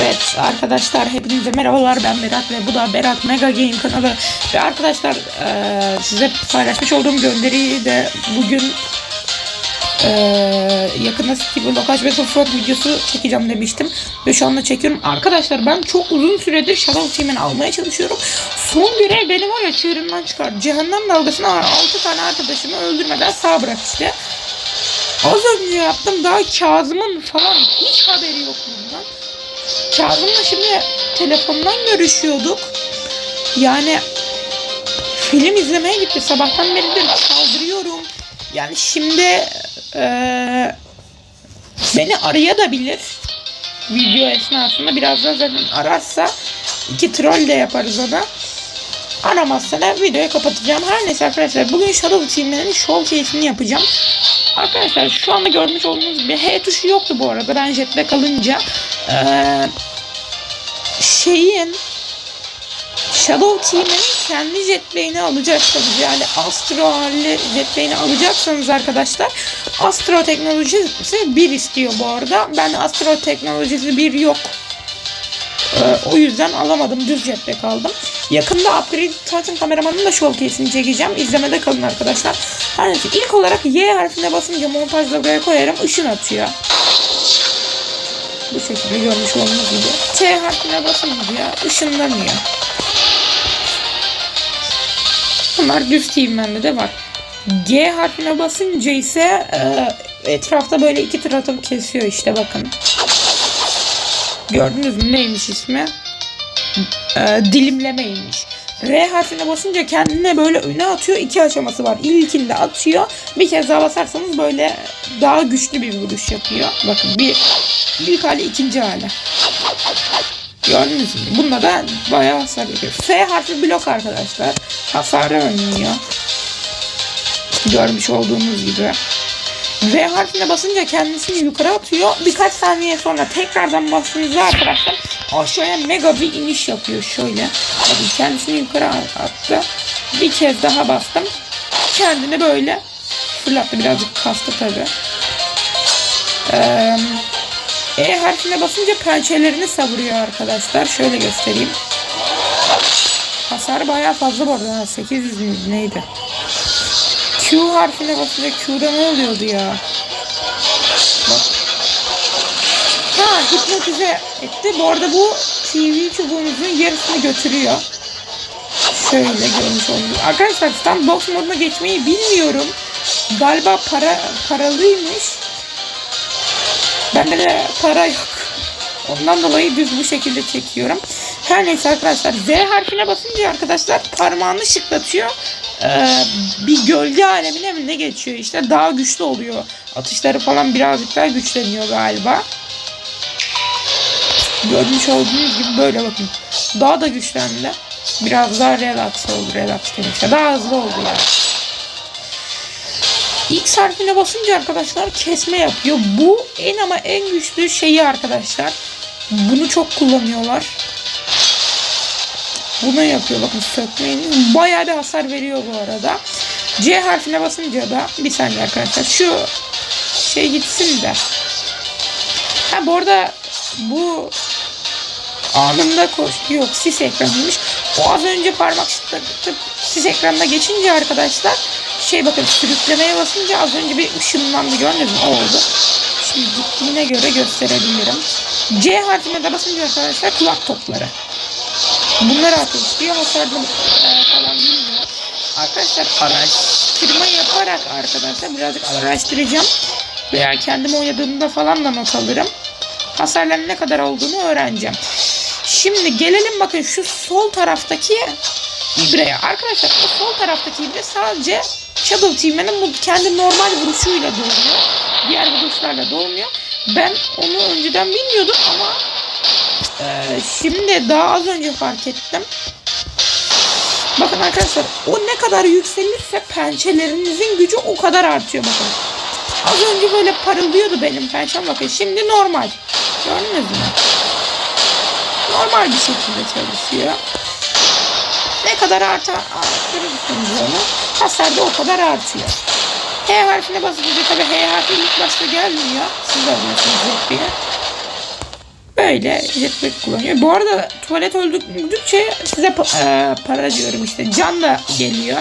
Evet arkadaşlar hepinize merhabalar ben Berat ve bu da Berat Mega Game kanalı ve arkadaşlar eee, size paylaşmış olduğum gönderiyi de bugün eee yakında City Blockage ve Offroad videosu çekeceğim demiştim ve şu anda çekiyorum. Arkadaşlar ben çok uzun süredir Shadow Team'ini almaya çalışıyorum. Son görev beni var ya çığırından çıkar. Cehennem dalgasına 6 tane arkadaşımı öldürmeden sağ bırak işte. Az önce yaptım daha Kazım'ın falan hiç haberi yok bundan. Kazım'la şimdi telefondan görüşüyorduk. Yani film izlemeye gitti. Sabahtan beridir kaldırıyorum. Yani şimdi eee beni arayabilir. Video esnasında birazdan zaten ararsa iki troll de yaparız ona. Aramazsa da videoyu kapatacağım. Her neyse arkadaşlar bugün Shadow Team'lerin show case'ini yapacağım. Arkadaşlar şu anda görmüş olduğunuz gibi H tuşu yoktu bu arada. Ben jette kalınca eee şeyin Shadow Team'in kendi jetlane'i alacaksanız yani Astro halli jetlane'i alacaksanız arkadaşlar Astro teknolojisi 1 istiyor bu arada. Ben Astro teknolojisi 1 yok. Ee, o yüzden alamadım. Düz jette kaldım. Yakında Upgrade Titan kameramanın da show case'ini çekeceğim. İzlemede kalın arkadaşlar. Her neyse ilk olarak Y harfine basınca montajda buraya koyarım. ışın atıyor. Bu şekilde görmüş olduğunuz gibi. T harfine basınca ışınlanıyor. Bunlar düz team'lerde de var. G harfine basınca ise e, etrafta böyle iki tur atıp kesiyor işte bakın. Gördünüz mü neymiş ismi? E, dilimlemeymiş. R harfine basınca kendine böyle öne atıyor. iki aşaması var. İlkinde atıyor. Bir kez daha basarsanız böyle daha güçlü bir vuruş yapıyor. Bakın bir ilk hali ikinci hali. Gördünüz mü? Bunda da bayağı hasar veriyor. F harfi blok arkadaşlar. Hasarı önlüyor. Görmüş olduğunuz gibi. V harfine basınca kendisini yukarı atıyor. Birkaç saniye sonra tekrardan bastığınızda arkadaşlar aşağıya mega bir iniş yapıyor. Şöyle. Bakın kendisini yukarı attı. Bir kez daha bastım. Kendini böyle fırlattı. Birazcık kastı tabi. Eee e harfine basınca pençelerini savuruyor arkadaşlar. Şöyle göstereyim. Hasar bayağı fazla bu arada. 800 mü neydi? Q harfine basınca Q'da ne oluyordu ya? Bak. Ha hipnotize etti. Bu arada bu TV çubuğunuzun yarısını götürüyor. Şöyle görmüş olduk. Arkadaşlar standbox moduna geçmeyi bilmiyorum. Galiba para paralıymış. Bende de para yok. Ondan dolayı düz bu şekilde çekiyorum. Her neyse arkadaşlar Z harfine basınca arkadaşlar parmağını şıklatıyor. Ee, bir gölge alemine mi ne geçiyor işte daha güçlü oluyor. Atışları falan birazcık daha güçleniyor galiba. Görmüş olduğunuz gibi böyle bakın. Daha da güçlendi. Biraz daha relax oldu. Relax demişler. Daha hızlı oldu yani. X harfine basınca arkadaşlar kesme yapıyor. Bu en ama en güçlü şeyi arkadaşlar. Bunu çok kullanıyorlar. Bunu yapıyor bakın sökmeyin. Bayağı bir hasar veriyor bu arada. C harfine basınca da bir saniye arkadaşlar şu şey gitsin de. Ha bu arada bu anında koş yok sis ekranıymış. O az önce parmak şıklatıp sis ekranına geçince arkadaşlar şey bakın sürüklemeye basınca az önce bir ışınlandı gördünüz mü? O oldu. Şimdi gittiğine göre gösterebilirim. C harfine de basınca arkadaşlar kulak topları. Bunları ateşliyor hasarlı e, falan bilmiyor. Arkadaşlar araştırma yaparak arkadaşlar birazcık araştıracağım. Veya kendim oynadığımda falan da not alırım. Hasarların ne kadar olduğunu öğreneceğim. Şimdi gelelim bakın şu sol taraftaki ibreye. Arkadaşlar bu sol taraftaki ibre sadece Shadow Team'in bu kendi normal vuruşuyla doğuruyor. Diğer vuruşlarla doğmuyor. Ben onu önceden bilmiyordum ama e, şimdi daha az önce fark ettim. Bakın arkadaşlar o ne kadar yükselirse pençelerinizin gücü o kadar artıyor bakın. Az önce böyle parıldıyordu benim pençem bakın şimdi normal. Gördünüz mü? Normal bir şekilde çalışıyor. Ne kadar artar arttırırsınız onu hasar da o kadar artıyor. H harfine basınca tabi H harfi ilk başta gelmiyor. Siz alıyorsunuz bir. Böyle jetpack kullanıyor. Bu arada tuvalet öldükçe size pa- e, para diyorum işte can da geliyor.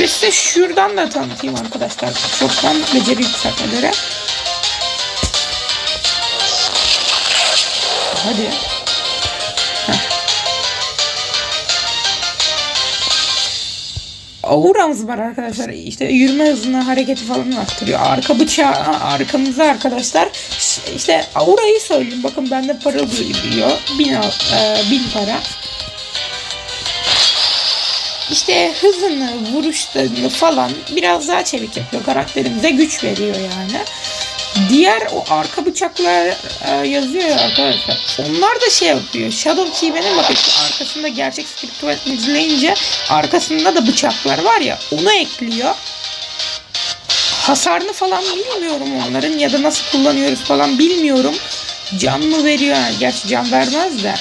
Ve size şuradan da tanıtayım arkadaşlar. Çoktan beceri yükseltmeleri. Hadi. Auramız var arkadaşlar. İşte yürüme hızını, hareketi falan arttırıyor. Arka bıçağı arkamızda arkadaşlar. İşte aurayı söyleyeyim. Bakın bende para duyuyor. Bin, e, bin para. İşte hızını, vuruşlarını falan biraz daha çevik yapıyor. Karakterimize güç veriyor yani. Diğer o arka bıçaklar e, yazıyor ya arkadaşlar. Onlar da şey yapıyor. Shadow Team'in bakın arkasında gerçek Spiritual izleyince arkasında da bıçaklar var ya onu ekliyor. Hasarını falan bilmiyorum onların ya da nasıl kullanıyoruz falan bilmiyorum. Can mı veriyor? Gerçi can vermez de.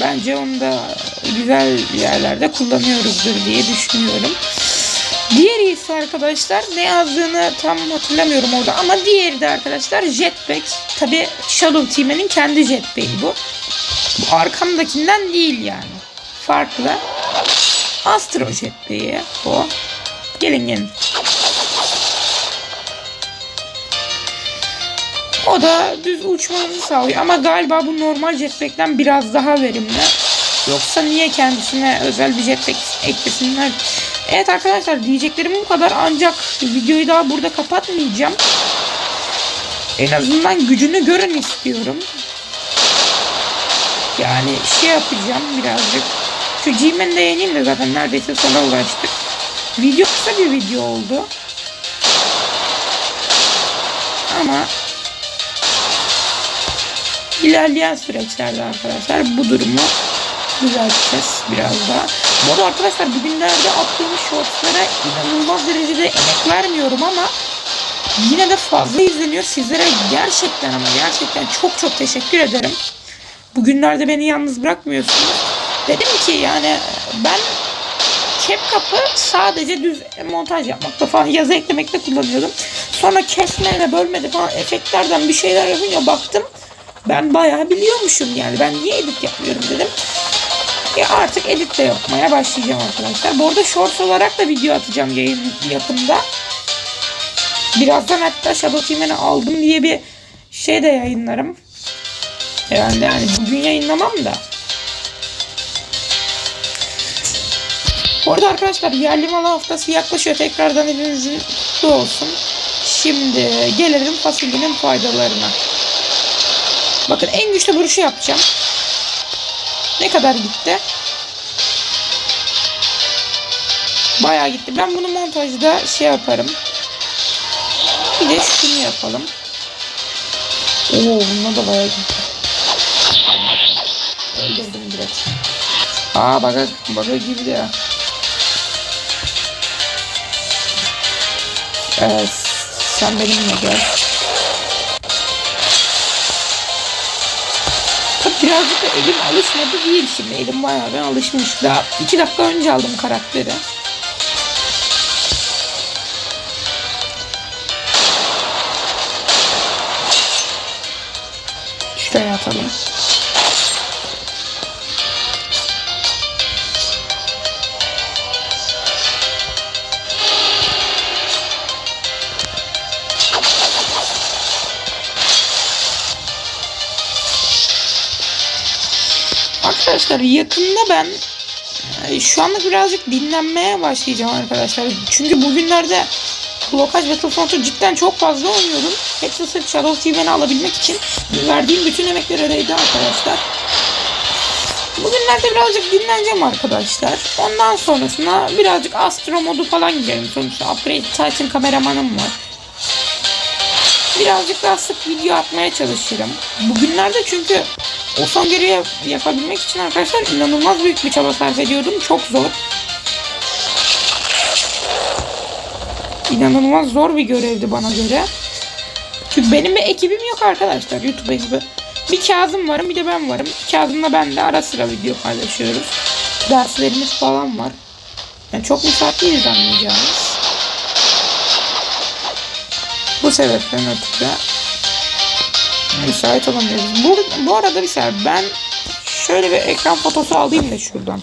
Bence onu da güzel yerlerde kullanıyoruzdur diye düşünüyorum. Diğeri ise arkadaşlar ne yazdığını tam hatırlamıyorum orada ama diğeri de arkadaşlar jetpack. Tabi Shadow Team'in kendi jetpack'i bu. Bu arkamdakinden değil yani. Farklı. Astro jetpack'i bu. Gelin gelin. O da düz uçmanızı sağlıyor ama galiba bu normal jetpack'ten biraz daha verimli. Yoksa niye kendisine özel bir jetpack eklesinler? Evet arkadaşlar diyeceklerim bu kadar ancak videoyu daha burada kapatmayacağım. En azından gücünü görün istiyorum. Yani şey yapacağım birazcık. Şu G-Man'i de yeneyim de zaten neredeyse sona ulaştık. Video kısa bir video oldu. Ama ilerleyen süreçlerde arkadaşlar bu durumu düzelteceğiz biraz daha. Bu arada arkadaşlar bugünlerde attığım shortslara inanılmaz derecede emek vermiyorum ama yine de fazla izleniyor. Sizlere gerçekten ama gerçekten çok çok teşekkür ederim. Bugünlerde beni yalnız bırakmıyorsunuz. Dedim ki yani ben CapCut'ı sadece düz montaj yapmakta falan yazı eklemekte kullanıyordum. Sonra kesmeyle bölmede falan efektlerden bir şeyler yapınca baktım. Ben bayağı biliyormuşum yani. Ben niye edit yapmıyorum dedim. E artık edit de yapmaya başlayacağım arkadaşlar. Bu arada shorts olarak da video atacağım yayın yakında. Birazdan hatta Shadow Team'ini aldım diye bir şey de yayınlarım. Herhalde yani bugün yayınlamam da. Bu arkadaşlar yerli malı haftası yaklaşıyor. Tekrardan elinizin kutlu olsun. Şimdi gelelim fasulyenin faydalarına. Bakın en güçlü vuruşu yapacağım. Ne kadar gitti? Bayağı gitti. Ben bunu montajda şey yaparım. Bir de şunu yapalım. Oo bunda da bayağı gitti. Öldürdüm direkt. Aa baka, baka gibi ya. Evet. Sen benimle gel. Birazcık da elim alışmadı değil şimdi. Elim bayağı ben alışmış. Daha iki dakika önce aldım karakteri. Arkadaşlar yakında ben e, şu anlık birazcık dinlenmeye başlayacağım arkadaşlar. Çünkü bugünlerde Blokaj Battlefront'u cidden çok fazla oynuyordum. Hepsi sırf Shadow TV'ni alabilmek için verdiğim bütün emekler öyleydi arkadaşlar. Bugünlerde birazcık dinleneceğim arkadaşlar. Ondan sonrasında birazcık Astro modu falan girelim. Sonuçta Upgrade Titan kameramanım var. Birazcık daha sık video atmaya çalışırım. Bugünlerde çünkü o son yapabilmek için arkadaşlar inanılmaz büyük bir çaba sarf ediyordum. Çok zor. İnanılmaz zor bir görevdi bana göre. Çünkü benim bir ekibim yok arkadaşlar YouTube ekibi. Bir Kazım varım bir de ben varım. Kazım'la ben de ara sıra video paylaşıyoruz. Derslerimiz falan var. Yani çok müsait değiliz anlayacağınız. Bu sebepten ötürü müsait olamıyoruz. Bu, bu arada bir saniye ben şöyle bir ekran fotosu alayım da şuradan.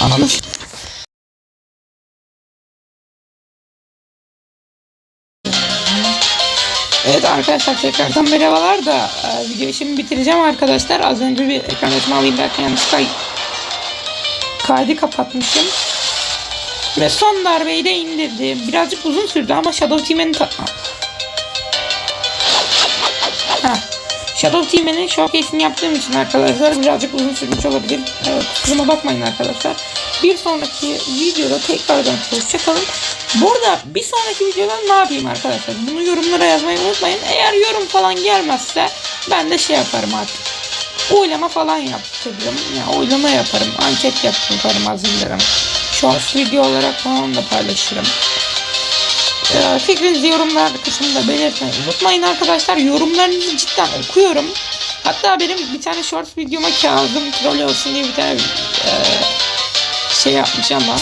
Anladın Evet arkadaşlar tekrardan merhabalar da e, videoyu şimdi bitireceğim arkadaşlar. Az önce bir ekran resmi alayım derken yanlışlıkla kaydı kapatmışım. Ve son darbeyi de indirdim. Birazcık uzun sürdü ama Shadow Team'in Shadow Team'in showcase'ini yaptığım için arkadaşlar birazcık uzun sürmüş olabilir. Evet, kusuruma bakmayın arkadaşlar. Bir sonraki videoda tekrardan hoşçakalın. Bu arada bir sonraki videoda ne yapayım arkadaşlar? Bunu yorumlara yazmayı unutmayın. Eğer yorum falan gelmezse ben de şey yaparım artık. Oylama falan yaptırırım. Yani oylama yaparım. Anket yaparım hazırlarım. Shorts video olarak falan da paylaşırım. Ee, fikrinizi yorumlar kısmında belirtmeyi unutmayın arkadaşlar. Yorumlarınızı cidden okuyorum. Hatta benim bir tane shorts videoma Kazım troll olsun diye bir tane e, şey yapmış ama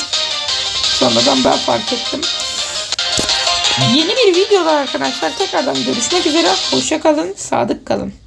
sonradan ben fark ettim. Yeni bir videoda arkadaşlar tekrardan görüşmek üzere. Hoşça kalın, sadık kalın.